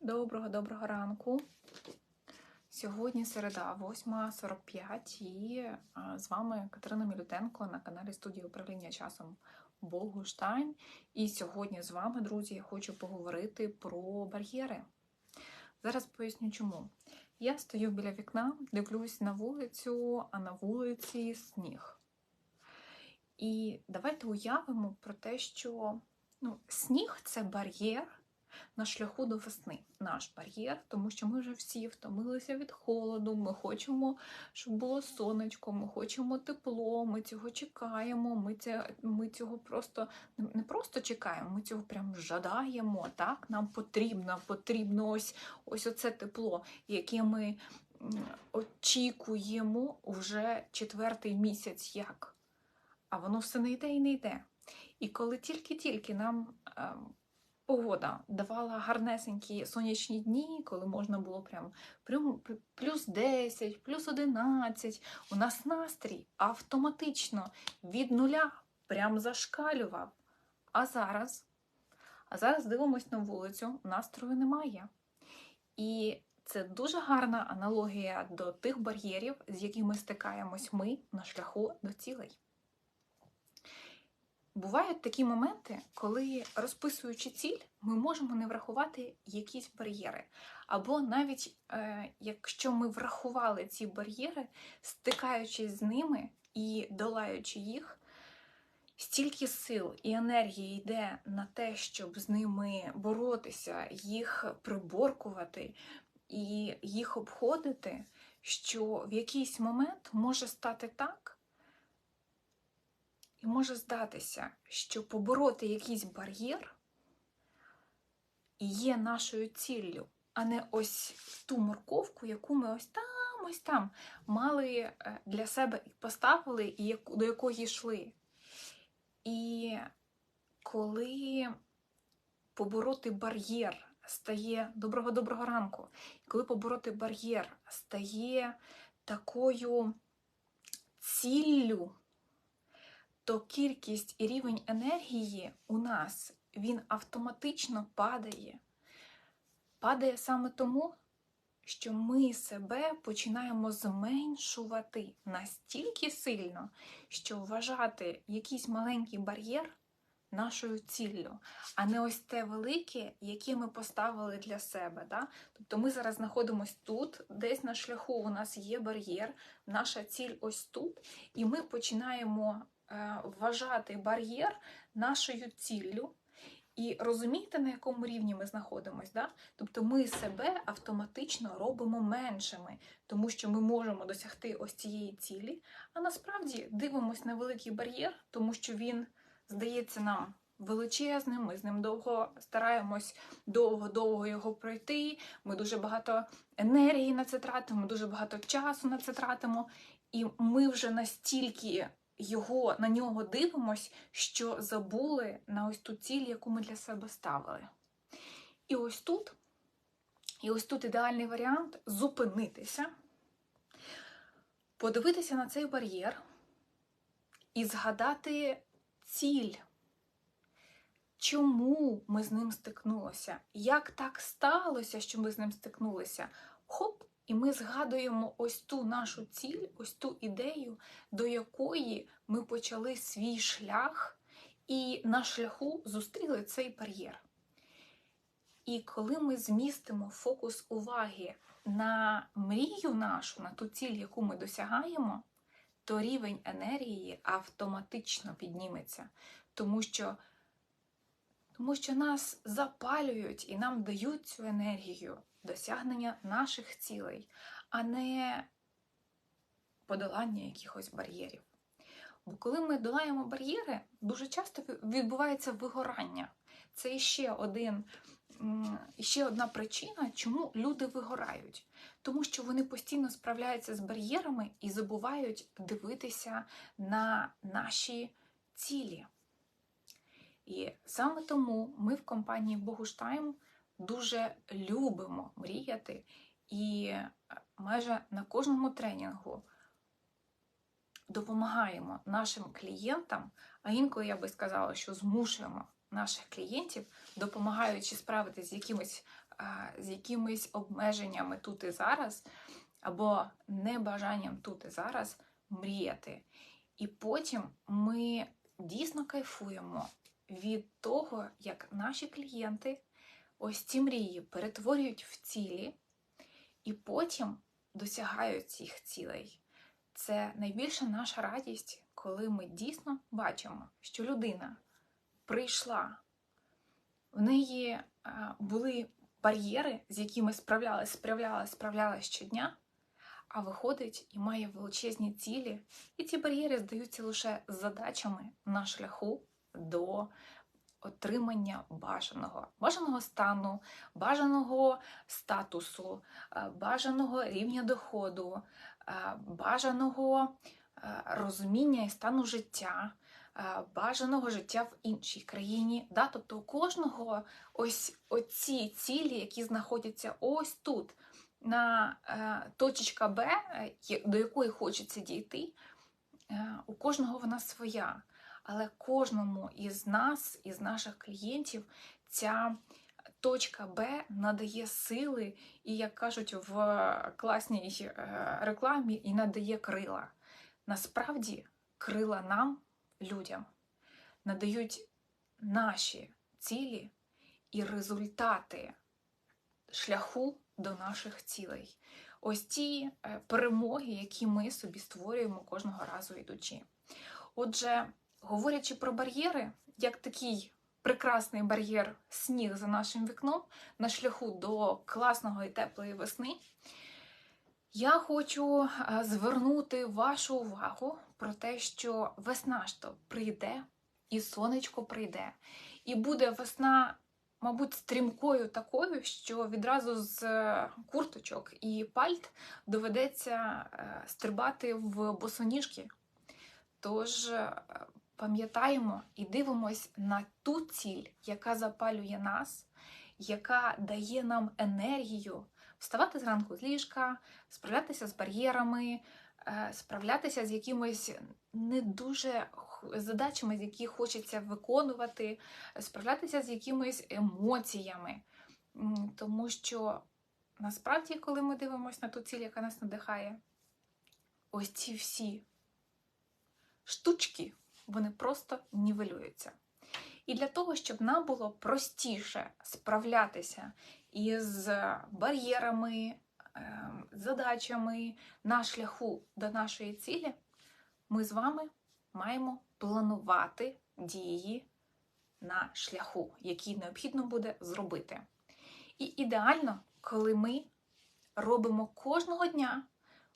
Доброго доброго ранку. Сьогодні середа, 8.45, і з вами Катерина Мілютенко на каналі студії управління часом Богуштайн. І сьогодні з вами, друзі, я хочу поговорити про бар'єри. Зараз поясню чому. Я стою біля вікна, дивлюсь на вулицю, а на вулиці сніг. І давайте уявимо про те, що ну, сніг це бар'єр на шляху до весни наш бар'єр, тому що ми вже всі втомилися від холоду. Ми хочемо, щоб було сонечко, ми хочемо тепло, ми цього чекаємо. Ми це, ми цього просто не просто чекаємо, ми цього прям жадаємо. Так, нам потрібно, потрібно ось ось оце тепло, яке ми очікуємо вже четвертий місяць. Як? А воно все не йде і не йде. І коли тільки-тільки нам ем, погода давала гарнесенькі сонячні дні, коли можна було прям плюс 10, плюс 11, у нас настрій автоматично від нуля прям зашкалював. А зараз, а зараз дивимось на вулицю, настрою немає. І це дуже гарна аналогія до тих бар'єрів, з якими стикаємось ми на шляху до цілей. Бувають такі моменти, коли розписуючи ціль, ми можемо не врахувати якісь бар'єри. Або навіть е, якщо ми врахували ці бар'єри, стикаючись з ними і долаючи їх, стільки сил і енергії йде на те, щоб з ними боротися, їх приборкувати і їх обходити, що в якийсь момент може стати так. І може здатися, що побороти якийсь бар'єр є нашою ціллю, а не ось ту морковку, яку ми ось там, ось там мали для себе поставили, і до якої йшли. І коли побороти бар'єр стає доброго доброго ранку, коли побороти бар'єр стає такою ціллю, то кількість і рівень енергії у нас він автоматично падає. Падає саме тому, що ми себе починаємо зменшувати настільки сильно, що вважати якийсь маленький бар'єр нашою ціллю, а не ось те велике, яке ми поставили для себе. Да? Тобто ми зараз знаходимося тут, десь на шляху у нас є бар'єр, наша ціль ось тут, і ми починаємо вважати бар'єр нашою ціллю. І розумієте, на якому рівні ми знаходимося? Да? Тобто ми себе автоматично робимо меншими, тому що ми можемо досягти ось цієї цілі, а насправді дивимося на великий бар'єр, тому що він здається нам величезним, ми з ним довго стараємось довго-довго його пройти. Ми дуже багато енергії на це тратимо, дуже багато часу на це тратимо, і ми вже настільки його, на нього дивимось, що забули на ось ту ціль, яку ми для себе ставили. І ось тут, і ось тут ідеальний варіант зупинитися, подивитися на цей бар'єр і згадати ціль. Чому ми з ним стикнулися? Як так сталося, що ми з ним стикнулися? Хоп, і ми згадуємо ось ту нашу ціль, ось ту ідею, до якої ми почали свій шлях, і на шляху зустріли цей бар'єр. І коли ми змістимо фокус уваги на мрію нашу, на ту ціль, яку ми досягаємо, то рівень енергії автоматично підніметься, тому що тому що нас запалюють і нам дають цю енергію досягнення наших цілей, а не подолання якихось бар'єрів. Бо коли ми долаємо бар'єри, дуже часто відбувається вигорання. Це ще один. ще одна причина, чому люди вигорають. Тому що вони постійно справляються з бар'єрами і забувають дивитися на наші цілі. І саме тому ми в компанії Богуштайм дуже любимо мріяти, і е, майже на кожному тренінгу допомагаємо нашим клієнтам, а інколи я би сказала, що змушуємо наших клієнтів, допомагаючи справитися з якимись з якимись обмеженнями тут і зараз, або небажанням тут і зараз мріяти. І потім ми дійсно кайфуємо від того, як наші клієнти ось ці мрії перетворюють в цілі, і потім досягають цих цілей. Це найбільша наша радість, коли ми дійсно бачимо, що людина прийшла, в неї е, були бар'єри, з якими справлялась, справлялась, справлялась щодня, а виходить і має величезні цілі, і ці бар'єри здаються лише задачами на шляху до отримання бажаного, бажаного стану, бажаного статусу, е, бажаного рівня доходу, е, бажаного е, розуміння і стану життя. Бажаного життя в іншій країні, Да? тобто у кожного ось оці цілі, які знаходяться ось тут, на точечка Б, до якої хочеться дійти, у кожного вона своя. Але кожному із нас, із наших клієнтів, ця точка Б надає сили, і, як кажуть в класній е, рекламі, і надає крила. Насправді, крила нам, людям, надають наші цілі і результати шляху до наших цілей. Ось ті е, перемоги, які ми собі створюємо кожного разу йдучи. Отже, Говорячи про бар'єри, як такий прекрасний бар'єр сніг за нашим вікном на шляху до класного і теплої весни, я хочу е, звернути вашу увагу про те, що весна ж то прийде, і сонечко прийде. І буде весна, мабуть, стрімкою такою, що відразу з е, курточок і пальт доведеться е, стрибати в босоніжки. Тож пам'ятаємо і дивимось на ту ціль, яка запалює нас, яка дає нам енергію вставати зранку з ліжка, справлятися з бар'єрами, е, справлятися з якимись не дуже задачами, які хочеться виконувати, справлятися з якимись емоціями. Тому що насправді, коли ми дивимося на ту ціль, яка нас надихає, ось ці всі штучки вони просто нівелюються. І для того, щоб нам було простіше справлятися із бар'єрами, ем, задачами на шляху до нашої цілі, ми з вами маємо планувати дії на шляху, які необхідно буде зробити. І ідеально, коли ми робимо кожного дня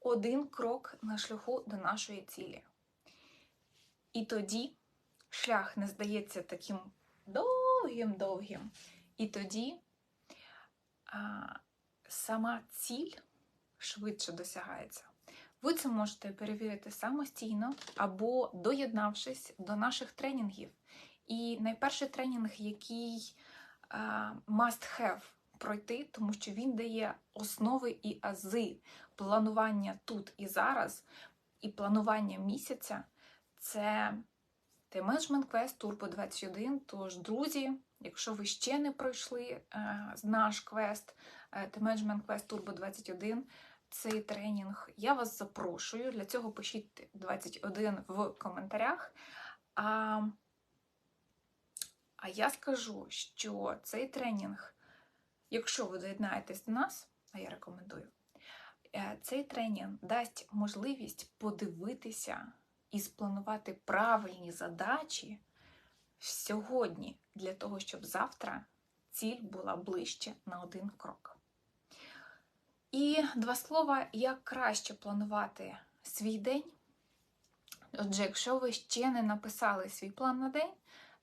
один крок на шляху до нашої цілі. І тоді шлях не здається таким довгим-довгим. І тоді а, сама ціль швидше досягається. Ви це можете перевірити самостійно або доєднавшись до наших тренінгів. І найперший тренінг, який must have пройти, тому що він дає основи і ази планування тут і зараз, і планування місяця це T-Management Quest Turbo 21. Тож, друзі, якщо ви ще не пройшли е, наш квест T-Management Quest Turbo 21, цей тренінг, я вас запрошую. Для цього пишіть 21 в коментарях. А, а я скажу, що цей тренінг, якщо ви доєднаєтесь до нас, а я рекомендую, е, цей тренінг дасть можливість подивитися і спланувати правильні задачі сьогодні для того, щоб завтра ціль була ближче на один крок. І два слова, як краще планувати свій день. Отже, якщо ви ще не написали свій план на день,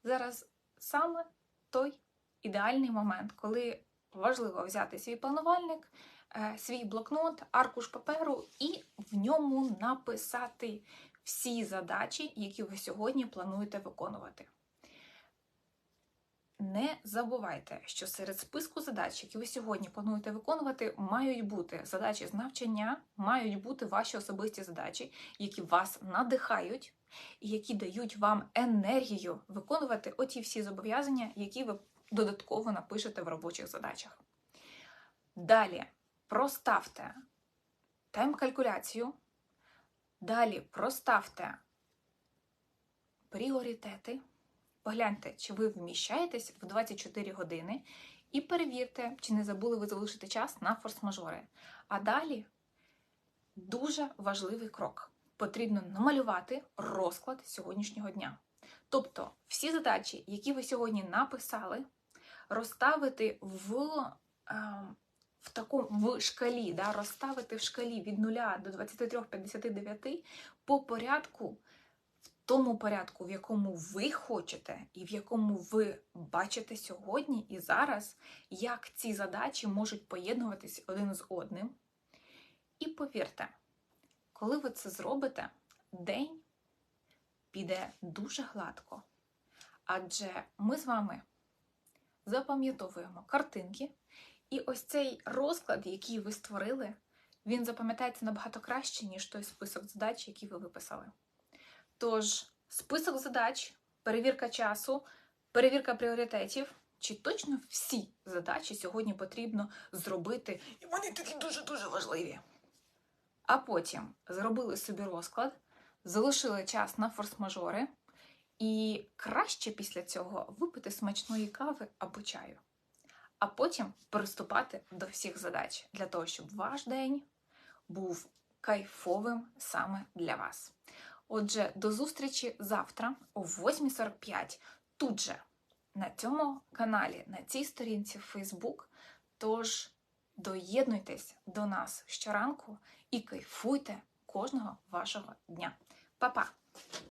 зараз саме той ідеальний момент, коли важливо взяти свій планувальник, е, свій блокнот, аркуш паперу і в ньому написати всі задачі, які ви сьогодні плануєте виконувати. Не забувайте, що серед списку задач, які ви сьогодні плануєте виконувати, мають бути задачі з навчання, мають бути ваші особисті задачі, які вас надихають і які дають вам енергію виконувати оті всі зобов'язання, які ви додатково напишете в робочих задачах. Далі проставте тайм-калькуляцію. Далі проставте пріоритети. Погляньте, чи ви вміщаєтесь в 24 години, і перевірте, чи не забули ви залишити час на форс-мажори. А далі дуже важливий крок. Потрібно намалювати розклад сьогоднішнього дня. Тобто, всі задачі, які ви сьогодні написали, розставити в, е, в такому в шкалі, да, розставити в шкалі від 0 до 23-59 по порядку в тому порядку, в якому ви хочете, і в якому ви бачите сьогодні і зараз, як ці задачі можуть поєднуватись один з одним. І повірте, коли ви це зробите, день піде дуже гладко. Адже ми з вами запам'ятовуємо картинки, і ось цей розклад, який ви створили, він запам'ятається набагато краще, ніж той список задач, який ви виписали. Тож, список задач, перевірка часу, перевірка пріоритетів. Чи точно всі задачі сьогодні потрібно зробити, і вони такі дуже-дуже важливі. А потім зробили собі розклад, залишили час на форс-мажори, і краще після цього випити смачної кави або чаю. А потім приступати до всіх задач для того, щоб ваш день був кайфовим саме для вас. Отже, до зустрічі завтра о 8.45 тут же на цьому каналі, на цій сторінці Facebook. Тож доєднуйтесь до нас щоранку і кайфуйте кожного вашого дня. Па-па!